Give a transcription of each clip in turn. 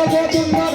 Yeah, yeah, you yeah.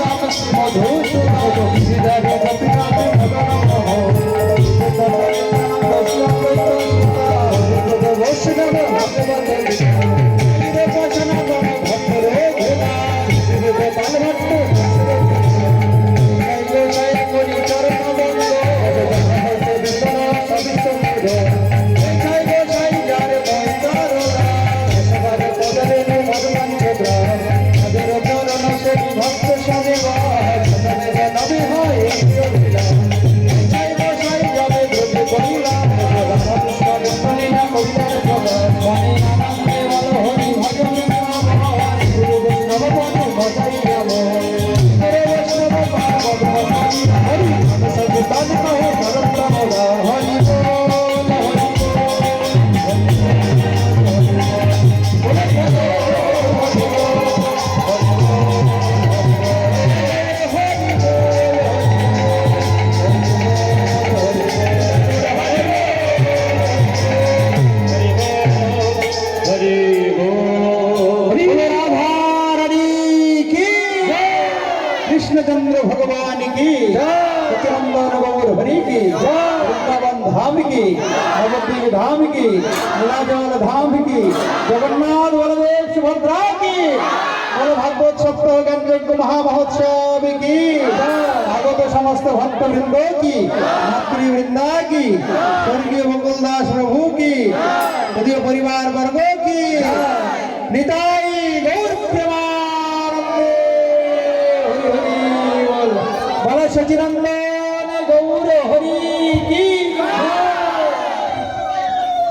Krishnachandra ভগবান কি? সত্যনন্দন গৌর হরি কি? বৃন্দাবন ধাম কি? নবদ্বীপ ধাম কি? নীলাচল ধাম কি? জগন্নাথ বলদেব সুভদ্রা কি? ভাগবত সপ্তাহ জ্ঞানযজ্ঞ মহামহোৎসব কি? আগত সমস্ত ভক্তবৃন্দ কি? মাতৃবৃন্দা কি? স্বর্গীয় মুকুল দাস প্রভু কি? যদিও পরিবার বর্গ কি নিতাই প্রেমানন্দে